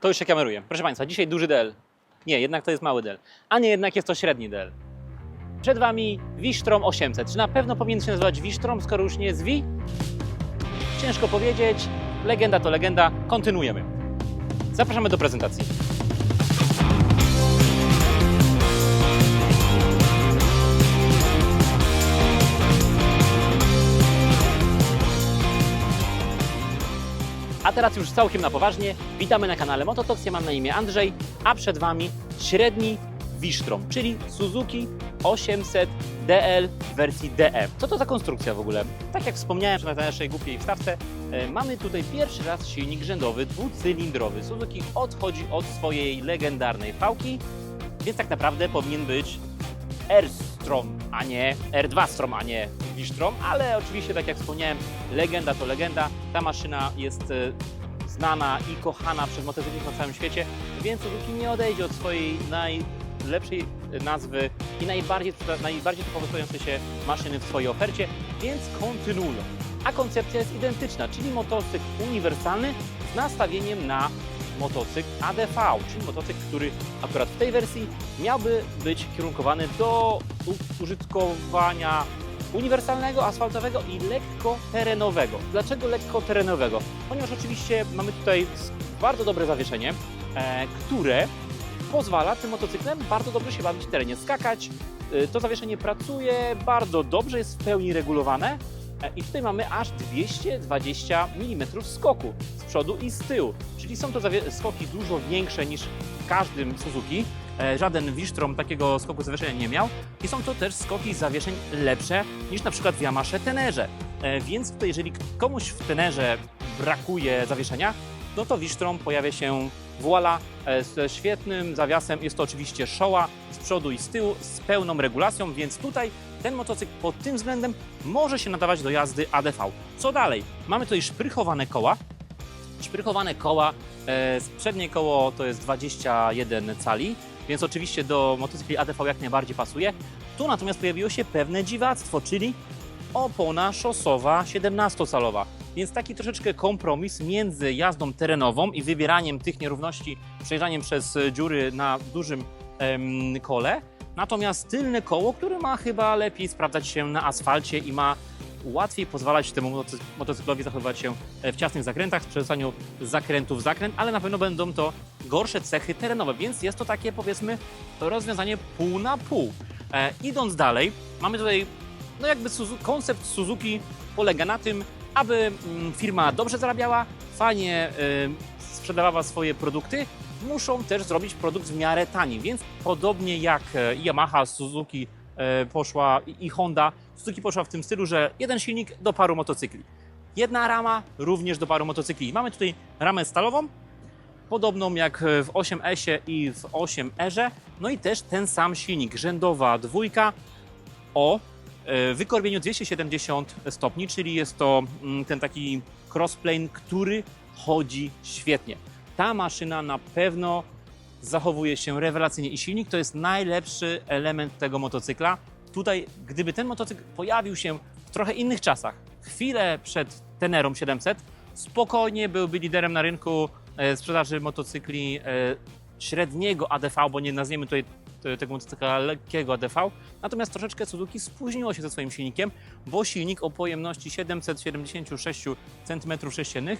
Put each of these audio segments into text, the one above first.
To już się kameruje. Proszę Państwa, dzisiaj duży del. Nie, jednak to jest mały del. A nie, jednak jest to średni del. Przed Wami Wisztrom 800. Czy na pewno powinien się nazywać Wisztrom, skoro już nie jest Wi? Ciężko powiedzieć. Legenda to legenda. Kontynuujemy. Zapraszamy do prezentacji. Teraz już całkiem na poważnie. Witamy na kanale Mototox. Ja mam na imię Andrzej, a przed Wami średni Wisztrom, czyli Suzuki 800 DL w wersji DE. Co to za konstrukcja w ogóle? Tak jak wspomniałem na naszej głupiej wstawce, e, mamy tutaj pierwszy raz silnik rzędowy dwucylindrowy. Suzuki odchodzi od swojej legendarnej fałki, więc tak naprawdę powinien być R-Strom, a nie R2 Strom, a nie Wisztrom, ale oczywiście, tak jak wspomniałem, legenda to legenda. Ta maszyna jest e, znana i kochana przez motocyklistów na całym świecie, więc Suzuki nie odejdzie od swojej najlepszej nazwy i najbardziej, najbardziej się maszyny w swojej ofercie, więc kontynuują. A koncepcja jest identyczna, czyli motocykl uniwersalny z nastawieniem na motocykl ADV, czyli motocykl, który akurat w tej wersji miałby być kierunkowany do użytkowania uniwersalnego, asfaltowego i lekko terenowego. Dlaczego lekko terenowego? Ponieważ oczywiście mamy tutaj bardzo dobre zawieszenie, e, które pozwala tym motocyklem bardzo dobrze się bawić w terenie, skakać. E, to zawieszenie pracuje bardzo dobrze, jest w pełni regulowane. E, I tutaj mamy aż 220 mm skoku z przodu i z tyłu. Czyli są to skoki dużo większe niż w każdym Suzuki. E, Żaden Wisztrom takiego skoku zawieszenia nie miał. I są to też skoki zawieszeń lepsze niż na przykład w Yamasze Tenerze. E, Więc tutaj, jeżeli komuś w Tenerze brakuje zawieszenia, no to Wisztrom pojawia się voila, z świetnym zawiasem. Jest to oczywiście Showa z przodu i z tyłu z pełną regulacją, więc tutaj ten motocykl pod tym względem może się nadawać do jazdy ADV. Co dalej? Mamy tutaj szprychowane koła. Szprychowane koła, e, przednie koło to jest 21 cali, więc oczywiście do motocykli ADV jak najbardziej pasuje. Tu natomiast pojawiło się pewne dziwactwo, czyli opona szosowa 17-calowa. Więc taki troszeczkę kompromis między jazdą terenową i wybieraniem tych nierówności, przejeżdżaniem przez e, dziury na dużym em, kole. Natomiast tylne koło, które ma chyba lepiej sprawdzać się na asfalcie i ma łatwiej pozwalać temu motocy- motocyklowi zachowywać się e, w ciasnych zakrętach, w przerzucaniu z zakrętu w zakręt, ale na pewno będą to gorsze cechy terenowe, więc jest to takie powiedzmy rozwiązanie pół na pół. E, idąc dalej, mamy tutaj no jakby koncept Suzuki polega na tym, aby mm, firma dobrze zarabiała, fajnie y, sprzedawała swoje produkty, muszą też zrobić produkt w miarę tani, więc podobnie jak e, Yamaha, Suzuki e, poszła i Honda, Suzuki poszła w tym stylu, że jeden silnik do paru motocykli. Jedna rama również do paru motocykli. Mamy tutaj ramę stalową, podobną jak w 8S i w 8R, no i też ten sam silnik, rzędowa dwójka o e, wykorbieniu 270 stopni, czyli jest to mm, ten taki crossplane, który chodzi świetnie. Ta maszyna na pewno zachowuje się rewelacyjnie i silnik to jest najlepszy element tego motocykla. Tutaj, gdyby ten motocykl pojawił się w trochę innych czasach, chwilę przed Tenerą 700, spokojnie byłby liderem na rynku e, sprzedaży motocykli e, średniego ADV, bo nie nazwiemy tutaj tego motocykla lekkiego ADV. Natomiast troszeczkę Suzuki spóźniło się ze swoim silnikiem, bo silnik o pojemności 776 cm3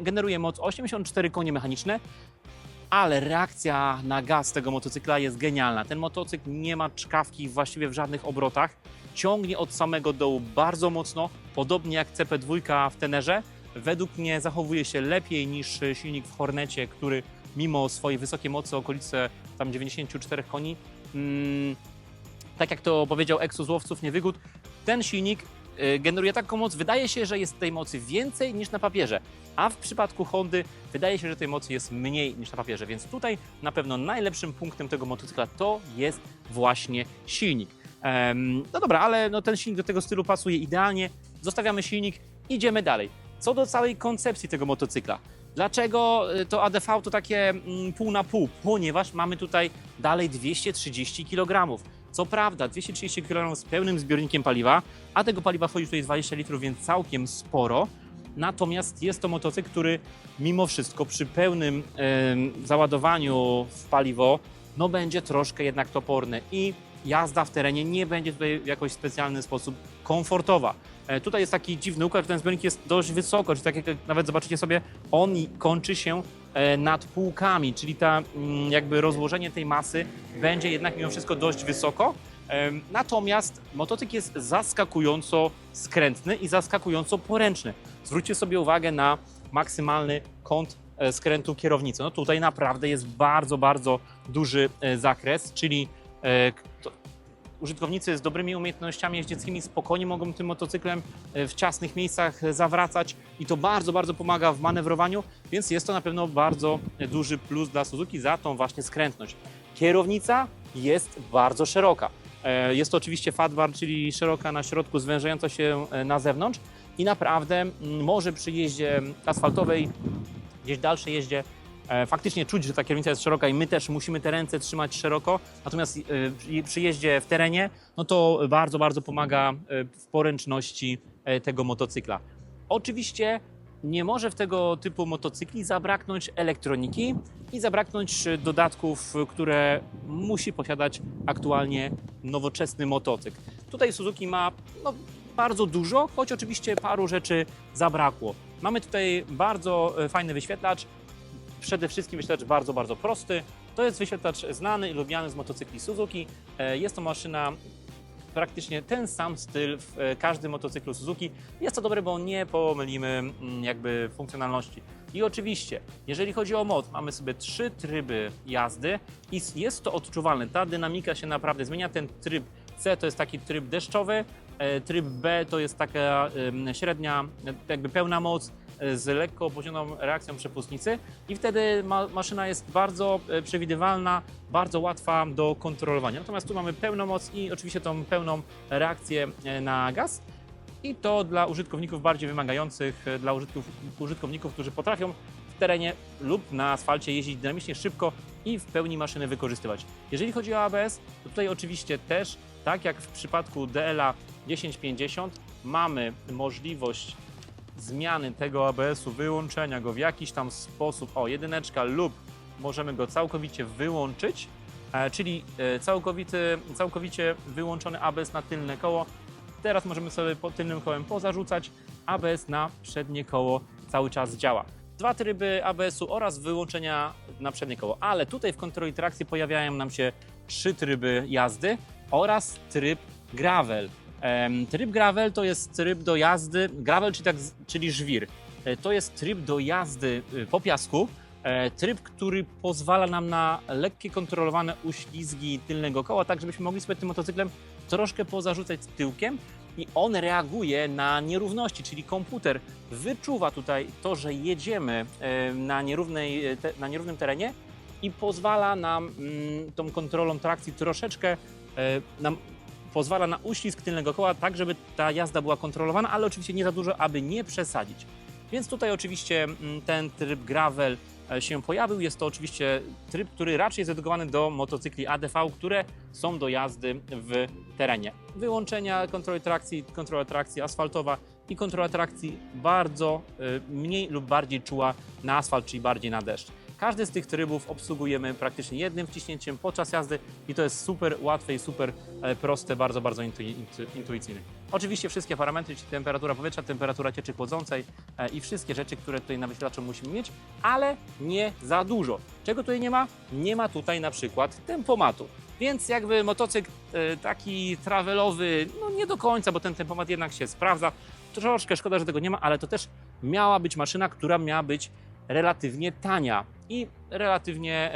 generuje moc 84 konie mechaniczne, ale reakcja na gaz tego motocykla jest genialna. Ten motocykl nie ma czkawki właściwie w żadnych obrotach, ciągnie od samego dołu bardzo mocno, podobnie jak CP2 w Tenerze. Według mnie zachowuje się lepiej niż silnik w Hornecie, który mimo swojej wysokiej mocy, okolice tam 94 koni, mm, tak jak to powiedział Exu z Łowców Niewygód, ten silnik y, generuje taką moc, wydaje się, że jest tej mocy więcej niż na papierze, a w przypadku Hondy wydaje się, że tej mocy jest mniej niż na papierze, więc tutaj na pewno najlepszym punktem tego motocykla to jest właśnie silnik. Em, no dobra, ale no ten silnik do tego stylu pasuje idealnie, zostawiamy silnik, idziemy dalej. Co do całej koncepcji tego motocykla, Dlaczego y, to ADV to takie mm, pół na pół? Ponieważ mamy tutaj dalej 230 kg. Co prawda 230 kg z pełnym zbiornikiem paliwa, a tego paliwa wchodzi tutaj 20 litrów, więc całkiem sporo. Natomiast jest to motocykl, który mimo wszystko przy pełnym załadowaniu w paliwo no będzie troszkę jednak toporny i jazda w terenie nie będzie tutaj w jakoś specjalny sposób komfortowa. E, Tutaj jest taki dziwny układ, że ten zbiornik jest dość wysoko, czyli tak jak nawet zobaczycie sobie, on kończy się e, nad półkami, czyli ta mm, jakby rozłożenie tej masy będzie jednak mimo wszystko dość wysoko. Em, Natomiast motocykl jest zaskakująco skrętny i zaskakująco poręczny. Zwróćcie sobie uwagę na maksymalny kąt e, skrętu kierownicy. No tutaj naprawdę jest bardzo, bardzo duży e, zakres, czyli e, użytkownicy z dobrymi umiejętnościami jeździeckimi spokojnie mogą tym motocyklem e, w ciasnych miejscach e, zawracać i to bardzo, bardzo pomaga w manewrowaniu, więc jest to na pewno bardzo e, duży plus dla Suzuki za tą właśnie skrętność. Kierownica jest bardzo szeroka. E, Jest to oczywiście fatbar, czyli szeroka na środku, zwężająca się e, na zewnątrz i naprawdę mm, może przy jeździe asfaltowej, gdzieś dalszej jeździe e, faktycznie czuć, że ta kierownica jest szeroka i my też musimy te ręce trzymać szeroko, natomiast e, przy- jeździe w terenie, no to bardzo, bardzo pomaga e, w poręczności e, tego motocykla. Oczywiście nie może w tego typu motocykli zabraknąć elektroniki i zabraknąć e, dodatków, e, które musi posiadać aktualnie nowoczesny motocykl. Tutaj Suzuki ma no, bardzo dużo, choć oczywiście paru rzeczy zabrakło. Mamy tutaj bardzo e, fajny wyświetlacz, przede wszystkim wyświetlacz bardzo, bardzo prosty. To jest wyświetlacz znany i lubiany z motocykli Suzuki. E, Jest to maszyna praktycznie ten sam styl w e, każdym motocyklu Suzuki. Jest to dobre, bo nie pomylimy mm, jakby funkcjonalności. I oczywiście, jeżeli chodzi o mod, mamy sobie trzy tryby jazdy i jest to odczuwalne. Ta dynamika się naprawdę zmienia. Ten tryb C to jest taki tryb deszczowy, e, tryb B to jest taka średnia, jakby pełna moc z lekko opóźnioną reakcją przepustnicy i wtedy ma, maszyna jest bardzo e, przewidywalna, bardzo łatwa do kontrolowania. Natomiast tu mamy pełną moc i oczywiście tą pełną reakcję e, na gaz. I to dla użytkowników bardziej wymagających, e, dla użytkowników, którzy potrafią w terenie lub na asfalcie jeździć dynamicznie, szybko i w pełni maszyny wykorzystywać. Jeżeli chodzi o ABS, to tutaj oczywiście też, tak jak w przypadku DLA 1050, mamy możliwość zmiany tego ABS-u, wyłączenia go w jakiś tam sposób, o jedyneczka lub możemy go całkowicie wyłączyć, e, czyli e, całkowity, całkowicie wyłączony ABS na tylne koło. Teraz możemy sobie po tylnym kołem pozarzucać, ABS na przednie koło cały czas działa. Dwa tryby ABS-u oraz wyłączenia na przednie koło, ale tutaj w kontroli trakcji pojawiają nam się trzy tryby jazdy oraz tryb gravel. Tryb gravel to jest tryb do jazdy, gravel czyli, tak, czyli żwir. E, To jest tryb do jazdy y, po piasku, e, tryb, który pozwala nam na lekkie kontrolowane uślizgi tylnego koła, tak żebyśmy mogli sobie tym motocyklem troszkę pozarzucać tyłkiem i on reaguje na nierówności, czyli komputer wyczuwa tutaj to, że jedziemy na, nierównej, e, na nierównym terenie i pozwala nam mm, tą kontrolą trakcji troszeczkę nam pozwala na uścisk tylnego koła, tak żeby ta jazda była kontrolowana, ale oczywiście nie za dużo, aby nie przesadzić. Więc tutaj oczywiście mm, ten tryb gravel e, się pojawił. Jest to oczywiście tryb, który raczej jest dedykowany do motocykli ADV, które są do jazdy w terenie. Wyłączenia kontroli trakcji, kontrola trakcji asfaltowa i kontrola trakcji bardzo e, mniej lub bardziej czuła na asfalt, czyli bardziej na deszcz. Każdy z tych trybów obsługujemy praktycznie jednym wciśnięciem podczas jazdy i to jest super łatwe i super e, proste, bardzo, bardzo intu, intu, intuicyjne. Oczywiście wszystkie parametry, czyli temperatura powietrza, temperatura cieczy chłodzącej e, i wszystkie rzeczy, które tutaj na wyświetlaczu musimy mieć, ale nie za dużo. Czego tutaj nie ma? Nie ma tutaj na przykład tempomatu. Więc jakby motocykl e, taki travelowy, no nie do końca, bo ten tempomat jednak się sprawdza. Troszkę szkoda, że tego nie ma, ale to też miała być maszyna, która miała być relatywnie tania i relatywnie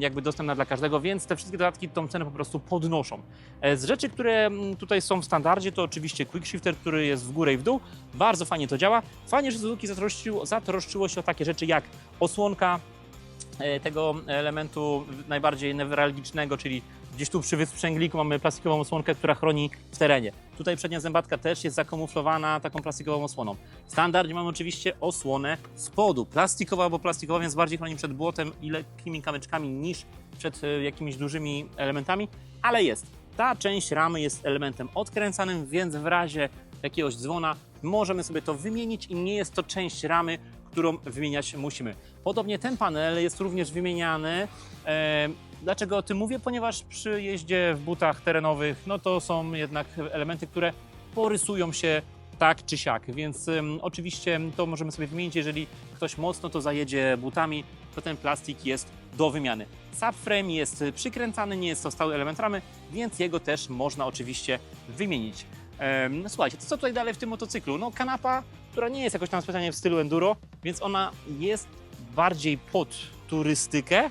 jakby dostępna dla każdego, więc te wszystkie dodatki tą cenę po prostu podnoszą. E, Z rzeczy, które tutaj są w standardzie, to oczywiście Quick Shifter, który jest w górę i w dół. Bardzo fajnie to działa. Fajnie, że Suzuki zatroszczyło, zatroszczyło się o takie rzeczy jak osłonka e, tego elementu najbardziej newralgicznego, czyli gdzieś tu przy wysprzęgliku mamy plastikową osłonkę, która chroni w terenie. Tutaj przednia zębatka też jest zakamuflowana taką plastikową osłoną. W standardzie mamy oczywiście osłonę spodu, plastikowa albo plastikowa, więc bardziej chroni przed błotem i lekkimi kamyczkami niż przed e, jakimiś dużymi elementami, ale jest. Ta część ramy jest elementem odkręcanym, więc w razie jakiegoś dzwona możemy sobie to wymienić i nie jest to część ramy, którą wymieniać musimy. Podobnie ten panel jest również wymieniany. Dlaczego o tym mówię? Ponieważ przy jeździe w butach terenowych, no to są jednak elementy, które porysują się tak czy siak, więc oczywiście to możemy sobie wymienić, jeżeli ktoś mocno to zajedzie butami, to ten plastik jest do wymiany. Subframe jest przykręcany, nie jest to stały element ramy, więc jego też można oczywiście wymienić. Em, słuchajcie, to co tutaj dalej w tym motocyklu? No kanapa, która nie jest jakoś tam specjalnie w stylu enduro, więc ona jest bardziej pod turystykę,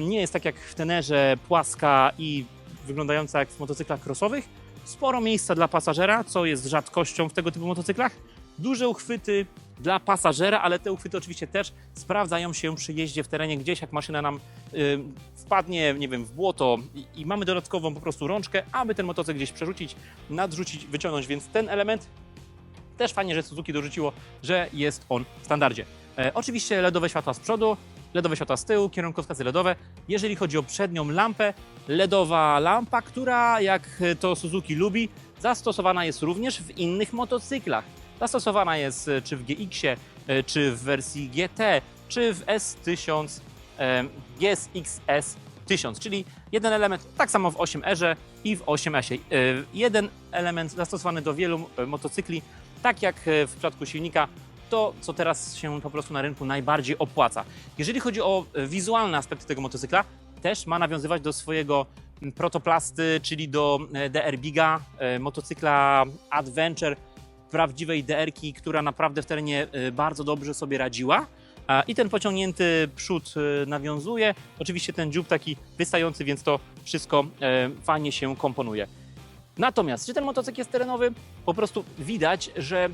Nie jest tak jak w tenerze płaska i wyglądająca jak w motocyklach crossowych. Sporo miejsca dla pasażera, co jest rzadkością w tego typu motocyklach. Duże uchwyty dla pasażera, ale te uchwyty oczywiście też sprawdzają się przy jeździe w terenie gdzieś, jak maszyna nam wpadnie, nie wiem, w błoto i, i mamy dodatkową po prostu rączkę, aby ten motocykl gdzieś przerzucić, nadrzucić, wyciągnąć, więc ten element też fajnie, że Suzuki dorzuciło, że jest on w standardzie. E, oczywiście LEDowe światła z przodu, LEDowe światła z tyłu, kierunkowskazy LEDowe. Jeżeli chodzi o przednią lampę, LEDowa lampa, która jak to Suzuki lubi, zastosowana jest również w innych motocyklach. Zastosowana jest e, czy w GX-ie, e, czy w wersji GT, czy w S1000, e, GSX-S 1000, czyli jeden element tak samo w 8R i w 8S. Jeden element zastosowany do wielu e, motocykli, tak jak e, w przypadku silnika, to co teraz się po prostu na rynku najbardziej opłaca. Jeżeli chodzi o e, wizualne aspekty tego motocykla, też ma nawiązywać do swojego protoplasty, czyli do e, DR Biga, e, motocykla Adventure, prawdziwej DR-ki, która naprawdę w terenie bardzo dobrze sobie radziła. I ten pociągnięty przód nawiązuje. Oczywiście ten dziób taki wystający, więc to wszystko fajnie się komponuje. Natomiast, czy ten motocykl jest terenowy? Po prostu widać, że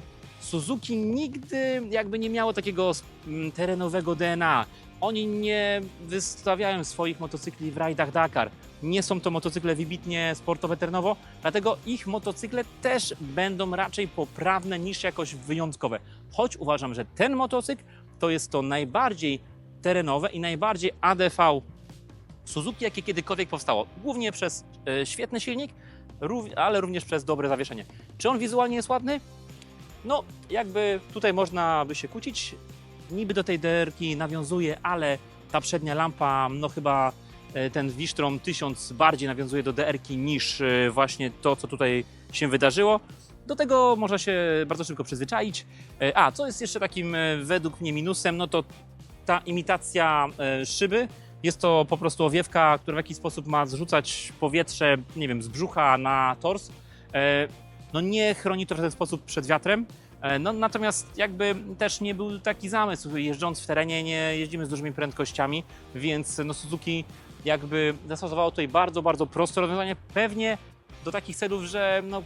Suzuki nigdy jakby nie miało takiego mm, terenowego DNA. Oni nie wystawiają swoich motocykli w rajdach Dakar. Nie są to motocykle wybitnie sportowe terenowo, dlatego ich motocykle też będą raczej poprawne niż jakoś wyjątkowe. Choć uważam, że ten motocykl to jest to najbardziej terenowe i najbardziej ADV Suzuki, jakie kiedykolwiek powstało. Głównie przez e, świetny silnik, ale również przez dobre zawieszenie. Czy on wizualnie jest ładny? No, jakby tutaj można by się kłócić. Niby do tej DR-ki nawiązuje, ale ta przednia lampa, no chyba e, ten Wistrom 1000 bardziej nawiązuje do DR-ki niż e, właśnie to, co tutaj się wydarzyło. Do tego można się bardzo szybko przyzwyczaić. E, A, co jest jeszcze takim według mnie minusem, no to ta imitacja szyby. Jest to po prostu owiewka, która w jakiś sposób ma zrzucać powietrze, nie wiem, z brzucha na tors. No nie chroni to w ten sposób przed wiatrem. E, No, natomiast jakby też nie był taki zamysł. Jeżdżąc w terenie nie jeździmy z dużymi prędkościami, więc no Suzuki jakby zastosowało tutaj bardzo, bardzo proste rozwiązanie. Pewnie do takich celów, że no,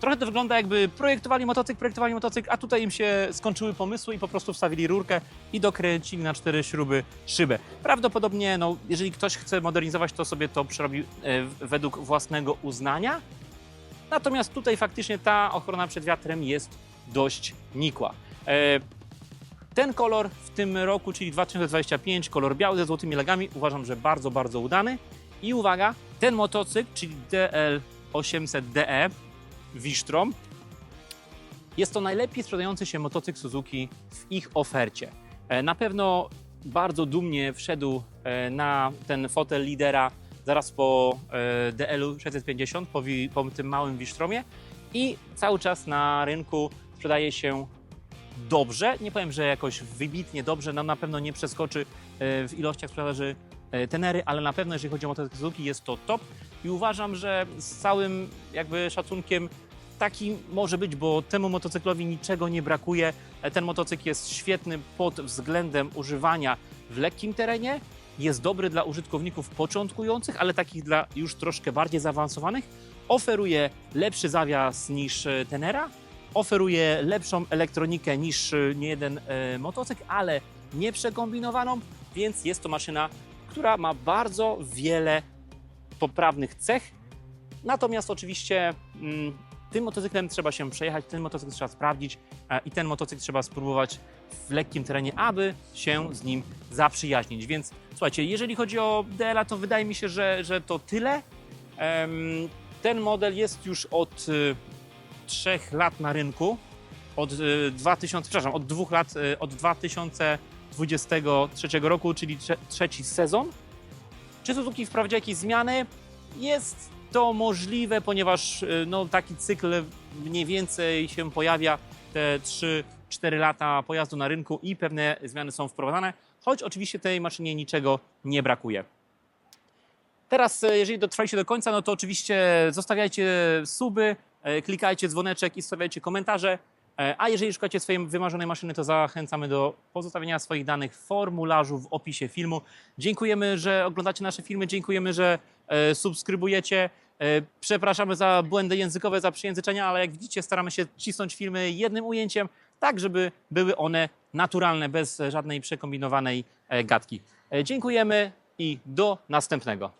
trochę to wygląda jakby projektowali motocykl, projektowali motocykl, a tutaj im się skończyły pomysły i po prostu wstawili rurkę i dokręcili na cztery śruby szybę. Prawdopodobnie, no, jeżeli ktoś chce modernizować, to sobie to przerobi e, według własnego uznania. Natomiast tutaj faktycznie ta ochrona przed wiatrem jest dość nikła. E, Ten kolor w tym roku, czyli 2025, kolor biały ze złotymi legami, uważam, że bardzo, bardzo udany. I uwaga, ten motocykl, czyli DL800DE Wistrom, jest to najlepiej sprzedający się motocykl Suzuki w ich ofercie. E, Na pewno bardzo dumnie wszedł e, na ten fotel lidera zaraz po e, DL-u 650, po, po tym małym Wistromie i cały czas na rynku sprzedaje się dobrze. Nie powiem, że jakoś wybitnie dobrze, no na pewno nie przeskoczy e, w ilościach sprzedaży e, Tenery, ale na pewno jeżeli chodzi o motocykl jest to top i uważam, że z całym jakby szacunkiem taki może być, bo temu motocyklowi niczego nie brakuje. Ten motocykl jest świetny pod względem używania w lekkim terenie, jest dobry dla użytkowników początkujących, ale takich dla już troszkę bardziej zaawansowanych. Oferuje lepszy zawias niż e, Tenera, oferuje lepszą elektronikę niż e, niejeden e, motocykl, ale nie przekombinowaną, więc jest to maszyna, która ma bardzo wiele poprawnych cech. Natomiast oczywiście mm, tym motocyklem trzeba się przejechać, ten motocykl trzeba sprawdzić i ten motocykl trzeba spróbować w lekkim terenie, aby się z nim zaprzyjaźnić. Więc słuchajcie, jeżeli chodzi o DL-a, to wydaje mi się, że, że to tyle. Ten model jest już od y, trzech lat na rynku, od e, 2000, przepraszam, od dwóch lat, e, od 2023 roku, czyli trze- trzeci sezon. Czy Suzuki wprowadzi jakieś zmiany? Jest to możliwe, ponieważ no, taki cykl mniej więcej się pojawia te 3-4 lata pojazdu na rynku i pewne zmiany są wprowadzane, choć oczywiście tej maszynie niczego nie brakuje. Teraz, e, jeżeli dotrwaliście do końca, no to oczywiście zostawiajcie suby, e, klikajcie dzwoneczek i stawiajcie komentarze. E, A jeżeli szukacie swojej wymarzonej maszyny, to zachęcamy do pozostawienia swoich danych w formularzu w opisie filmu. Dziękujemy, że oglądacie nasze filmy, dziękujemy, że subskrybujecie. Przepraszamy za błędy językowe, za przyjęzyczenia, ale jak widzicie, staramy się cisnąć filmy jednym ujęciem, tak żeby były one naturalne, bez żadnej przekombinowanej e, gadki. E, Dziękujemy i do następnego.